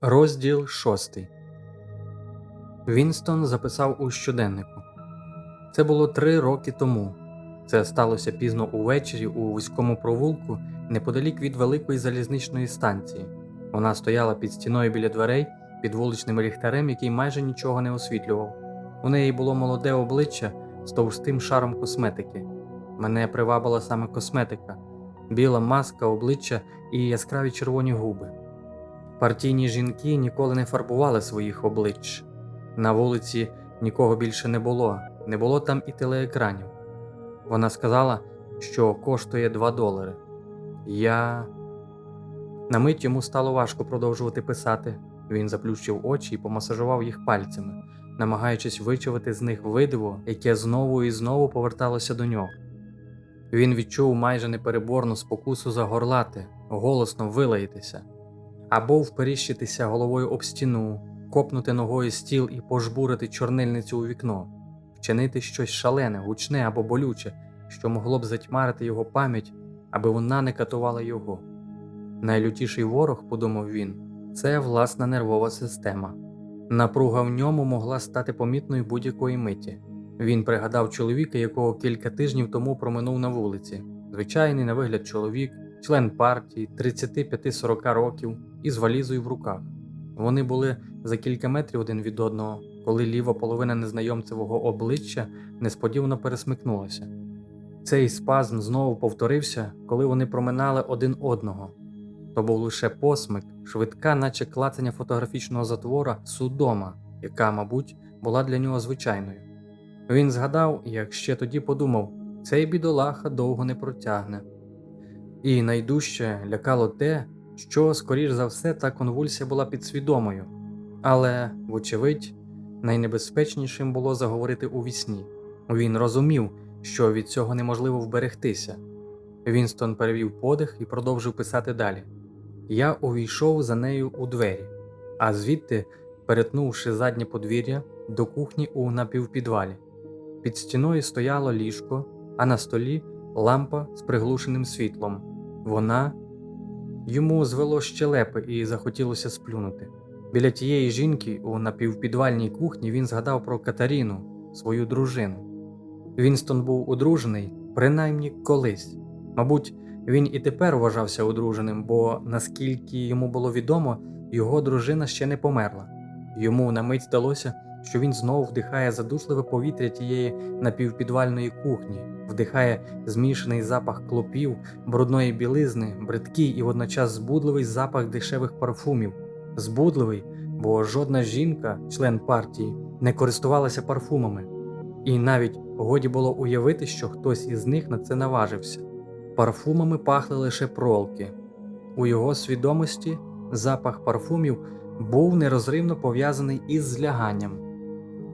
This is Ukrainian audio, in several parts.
Розділ шостий. Вінстон записав у щоденнику. Це було три роки тому. Це сталося пізно увечері у вузькому провулку неподалік від великої залізничної станції. Вона стояла під стіною біля дверей під вуличним ліхтарем, який майже нічого не освітлював. У неї було молоде обличчя з товстим шаром косметики. Мене привабила саме косметика, біла маска, обличчя і яскраві червоні губи. Партійні жінки ніколи не фарбували своїх облич. На вулиці нікого більше не було, не було там і телеекранів. Вона сказала, що коштує 2 долари. Я. На мить йому стало важко продовжувати писати. Він заплющив очі і помасажував їх пальцями, намагаючись вичавити з них видиво, яке знову і знову поверталося до нього. Він відчув майже непереборну спокусу загорлати, голосно вилаятися або вперіщитися головою об стіну, копнути ногою стіл і пожбурити чорнильницю у вікно, вчинити щось шалене, гучне або болюче, що могло б затьмарити його пам'ять, аби вона не катувала його. Найлютіший ворог, подумав він, це власна нервова система. Напруга в ньому могла стати помітною будь-якої миті. Він пригадав чоловіка, якого кілька тижнів тому проминув на вулиці. Звичайний на вигляд чоловік, член партії 35-40 років із валізою в руках. Вони були за кілька метрів один від одного, коли ліва половина незнайомцевого обличчя несподівано пересмикнулася. Цей спазм знову повторився, коли вони проминали один одного. То був лише посмик, швидка, наче клацання фотографічного затвора судома, яка, мабуть, була для нього звичайною. Він згадав, як ще тоді подумав, цей бідолаха довго не протягне. І найдужче лякало те, що, скоріш за все, та конвульсія була підсвідомою, але, вочевидь, найнебезпечнішим було заговорити у вісні. Він розумів, що від цього неможливо вберегтися. Вінстон перевів подих і продовжив писати далі. Я увійшов за нею у двері, а звідти, перетнувши заднє подвір'я, до кухні у напівпідвалі. Під стіною стояло ліжко, а на столі лампа з приглушеним світлом. Вона йому звело щелепи і захотілося сплюнути. Біля тієї жінки у напівпідвальній кухні він згадав про Катаріну, свою дружину. Вінстон був одружений, принаймні колись. Мабуть, він і тепер вважався одруженим, бо, наскільки йому було відомо, його дружина ще не померла. Йому на мить здалося, що він знову вдихає задушливе повітря тієї напівпідвальної кухні, вдихає змішаний запах клопів, брудної білизни, бридкий і водночас збудливий запах дешевих парфумів. Збудливий, бо жодна жінка, член партії, не користувалася парфумами, і навіть годі було уявити, що хтось із них на це наважився. Парфумами пахли лише пролки. У його свідомості запах парфумів був нерозривно пов'язаний із зляганням.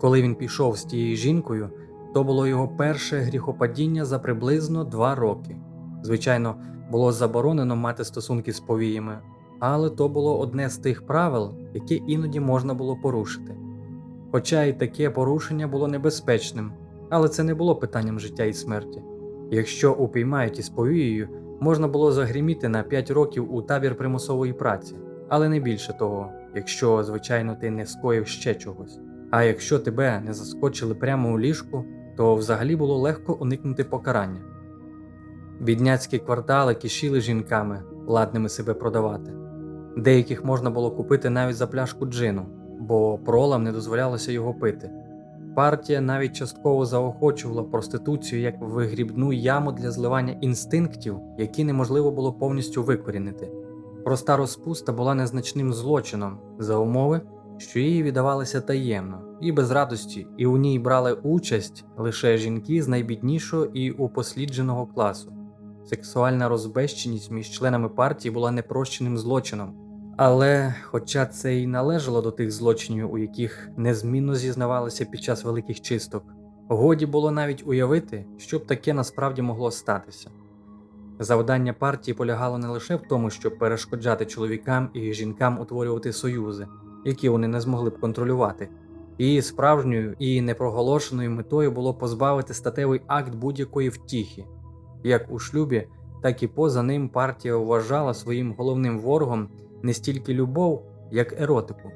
Коли він пішов з тією жінкою, то було його перше гріхопадіння за приблизно два роки. Звичайно, було заборонено мати стосунки з повіями, але то було одне з тих правил, які іноді можна було порушити. Хоча і таке порушення було небезпечним, але це не було питанням життя і смерті. Якщо упіймають із повією, можна було загриміти на 5 років у табір примусової праці, але не більше того, якщо, звичайно, ти не скоїв ще чогось. А якщо тебе не заскочили прямо у ліжку, то взагалі було легко уникнути покарання. Бідняцькі квартали кишіли жінками, ладними себе продавати. Деяких можна було купити навіть за пляшку джину, бо пролам не дозволялося його пити. Партія навіть частково заохочувала проституцію як вигрібну яму для зливання інстинктів, які неможливо було повністю викорінити. Проста розпуста була незначним злочином за умови, що її віддавалися таємно і без радості, і у ній брали участь лише жінки з найбіднішого і упослідженого класу. Сексуальна розбещеність між членами партії була непрощеним злочином. Але, хоча це й належало до тих злочинів, у яких незмінно зізнавалися під час великих чисток, годі було навіть уявити, що б таке насправді могло статися. Завдання партії полягало не лише в тому, щоб перешкоджати чоловікам і жінкам утворювати союзи, які вони не змогли б контролювати. Її справжньою і непроголошеною метою було позбавити статевий акт будь-якої втіхи. Як у шлюбі, так і поза ним партія вважала своїм головним ворогом не стільки любов, як еротику.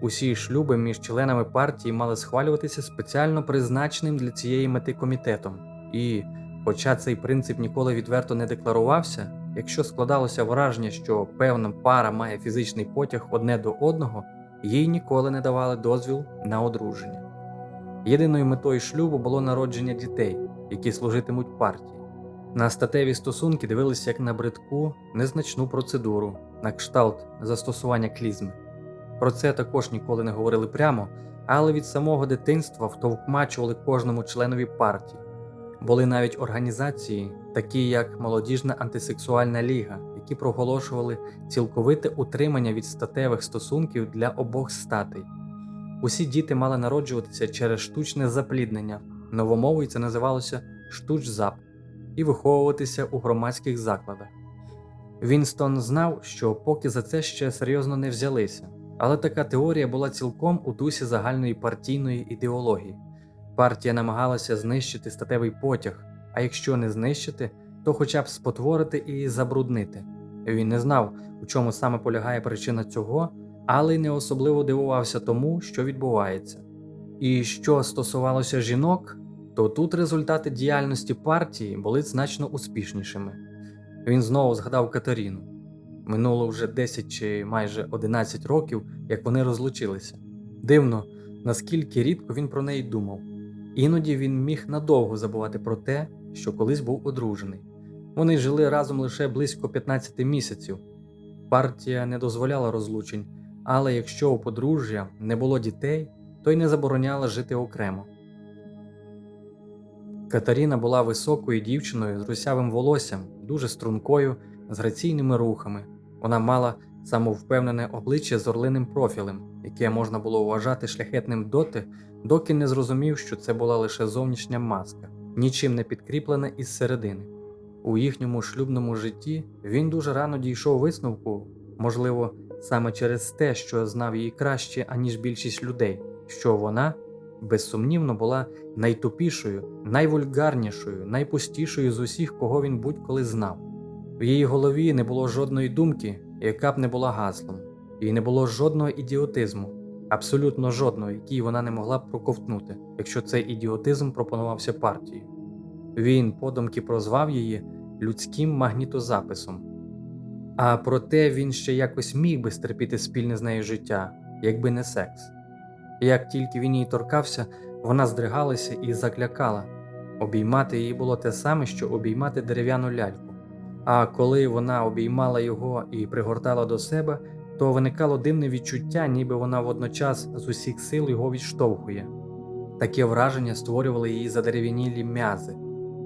Усі шлюби між членами партії мали схвалюватися спеціально призначеним для цієї мети комітетом. І, хоча цей принцип ніколи відверто не декларувався, якщо складалося враження, що певна пара має фізичний потяг одне до одного, їй ніколи не давали дозвіл на одруження. Єдиною метою шлюбу було народження дітей, які служитимуть партії. На статеві стосунки дивилися як на бридку, незначну процедуру, на кшталт застосування клізми. Про це також ніколи не говорили прямо, але від самого дитинства втовкмачували кожному членові партії. Були навіть організації, такі як Молодіжна антисексуальна ліга, які проголошували цілковите утримання від статевих стосунків для обох статей. Усі діти мали народжуватися через штучне запліднення, новомовою це називалося штучзап, і виховуватися у громадських закладах. Вінстон знав, що поки за це ще серйозно не взялися, але така теорія була цілком у дусі загальної партійної ідеології. Партія намагалася знищити статевий потяг, а якщо не знищити, то хоча б спотворити і забруднити. Він не знав, у чому саме полягає причина цього, але й не особливо дивувався тому, що відбувається. І що стосувалося жінок, то тут результати діяльності партії були значно успішнішими. Він знову згадав Катерину. Минуло вже 10 чи майже 11 років, як вони розлучилися. Дивно, наскільки рідко він про неї думав. Іноді він міг надовго забувати про те, що колись був одружений. Вони жили разом лише близько 15 місяців. Партія не дозволяла розлучень, але якщо у подружжя не було дітей, то й не забороняла жити окремо. Катаріна була високою дівчиною з русявим волоссям, дуже стрункою, з граційними рухами. Вона мала самовпевнене обличчя з орлиним профілем, яке можна було вважати шляхетним доти, доки не зрозумів, що це була лише зовнішня маска, нічим не підкріплена із середини. У їхньому шлюбному житті він дуже рано дійшов висновку, можливо, саме через те, що знав її краще, аніж більшість людей, що вона безсумнівно була найтупішою, найвульгарнішою, найпустішою з усіх, кого він будь-коли знав. В її голові не було жодної думки, яка б не була гаслом, і не було жодного ідіотизму, абсолютно жодного, який вона не могла б проковтнути, якщо цей ідіотизм пропонувався партії. Він подумки прозвав її людським магнітозаписом. А проте він ще якось міг би стерпіти спільне з нею життя, якби не секс. Як тільки він її торкався, вона здригалася і заклякала. Обіймати її було те саме, що обіймати дерев'яну ляльку. А коли вона обіймала його і пригортала до себе, то виникало дивне відчуття, ніби вона водночас з усіх сил його відштовхує. Таке враження створювали її задерев'янілі м'язи.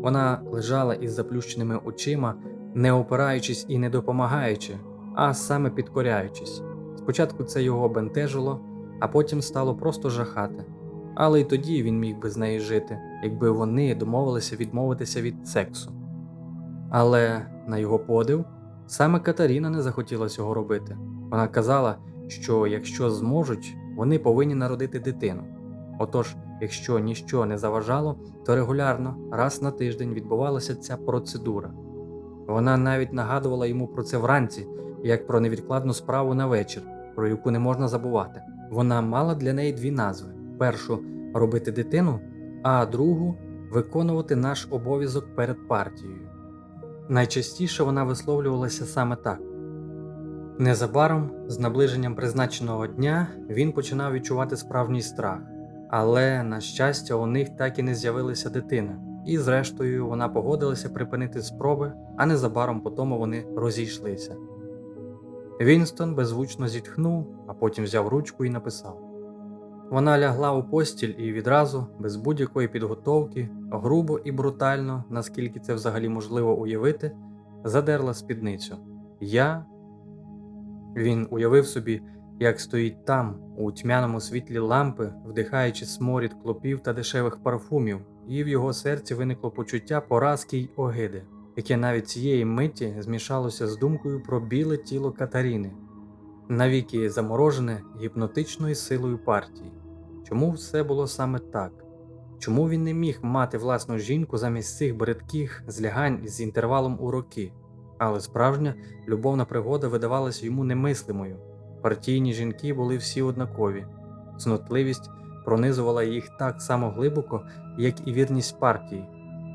Вона лежала із заплющеними очима, не опираючись і не допомагаючи, а саме підкоряючись. Спочатку це його бентежило, а потім стало просто жахати. Але й тоді він міг би з нею жити, якби вони домовилися відмовитися від сексу. Але на його подив, саме Катаріна не захотіла цього робити. Вона казала, що якщо зможуть, вони повинні народити дитину. Отож, якщо ніщо не заважало, то регулярно, раз на тиждень відбувалася ця процедура. Вона навіть нагадувала йому про це вранці, як про невідкладну справу на вечір, про яку не можна забувати. Вона мала для неї дві назви: першу робити дитину, а другу виконувати наш обов'язок перед партією. Найчастіше вона висловлювалася саме так. Незабаром, з наближенням призначеного дня, він починав відчувати справжній страх, але, на щастя, у них так і не з'явилася дитина, і, зрештою, вона погодилася припинити спроби, а незабаром по тому вони розійшлися. Вінстон беззвучно зітхнув, а потім взяв ручку і написав. Вона лягла у постіль і відразу, без будь-якої підготовки, грубо і брутально, наскільки це взагалі можливо уявити, задерла спідницю. Я. Він уявив собі, як стоїть там, у тьмяному світлі лампи, вдихаючи сморід клопів та дешевих парфумів, і в його серці виникло почуття поразки й огиди, яке навіть цієї миті змішалося з думкою про біле тіло Катаріни, навіки заморожене гіпнотичною силою партії. Чому все було саме так? Чому він не міг мати власну жінку замість цих бридких злягань з інтервалом у роки? Але справжня любовна пригода видавалася йому немислимою. Партійні жінки були всі однакові. Цнотливість пронизувала їх так само глибоко, як і вірність партії.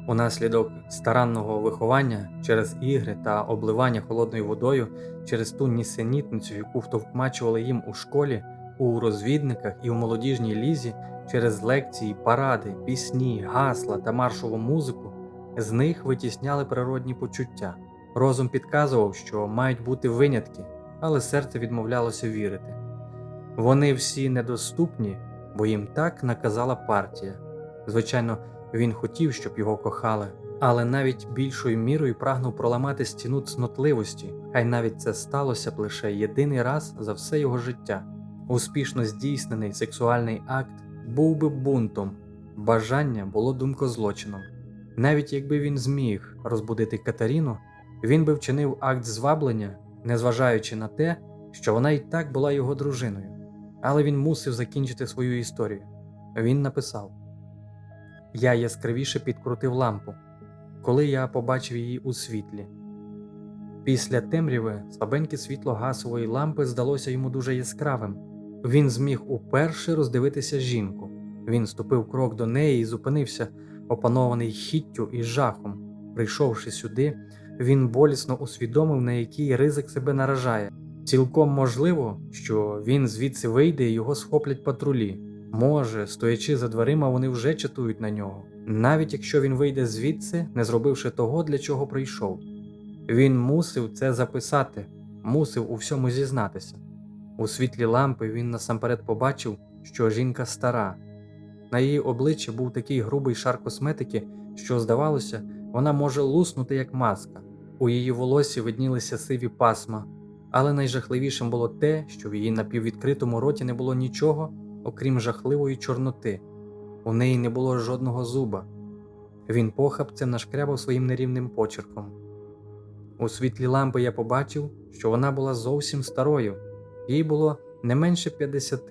Унаслідок старанного виховання через ігри та обливання холодною водою через ту нісенітницю, яку втовкмачували їм у школі, у розвідниках і у молодіжній лізі, через лекції, паради, пісні, гасла та маршову музику, з них витісняли природні почуття. Розум підказував, що мають бути винятки, але серце відмовлялося вірити. Вони всі недоступні, бо їм так наказала партія. Звичайно, він хотів, щоб його кохали, але навіть більшою мірою прагнув проламати стіну цнотливості, хай навіть це сталося б лише єдиний раз за все його життя. Успішно здійснений сексуальний акт був би бунтом, бажання було думкозлочином. Навіть якби він зміг розбудити Катаріну, він би вчинив акт зваблення, незважаючи на те, що вона і так була його дружиною. Але він мусив закінчити свою історію. Він написав: Я яскравіше підкрутив лампу, коли я побачив її у світлі. Після темряви слабеньке світло гасової лампи здалося йому дуже яскравим. Він зміг уперше роздивитися жінку. Він ступив крок до неї і зупинився, опанований хіттю і жахом. Прийшовши сюди, він болісно усвідомив, на який ризик себе наражає. Цілком можливо, що він звідси вийде і його схоплять патрулі. Може, стоячи за дверима, вони вже чатують на нього, навіть якщо він вийде звідси, не зробивши того, для чого прийшов. Він мусив це записати, мусив у всьому зізнатися. У світлі лампи він насамперед побачив, що жінка стара. На її обличчі був такий грубий шар косметики, що, здавалося, вона може луснути як маска. У її волосі виднілися сиві пасма, але найжахливішим було те, що в її напіввідкритому роті не було нічого, окрім жахливої чорноти. У неї не було жодного зуба. Він похапцем нашкрябав своїм нерівним почерком. У світлі лампи я побачив, що вона була зовсім старою, їй було не менше 50,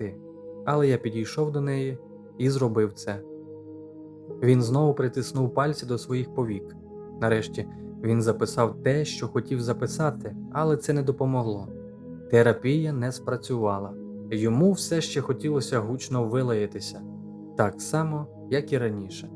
але я підійшов до неї і зробив це. Він знову притиснув пальці до своїх повік. Нарешті він записав те, що хотів записати, але це не допомогло. Терапія не спрацювала. Йому все ще хотілося гучно вилаятися, так само, як і раніше.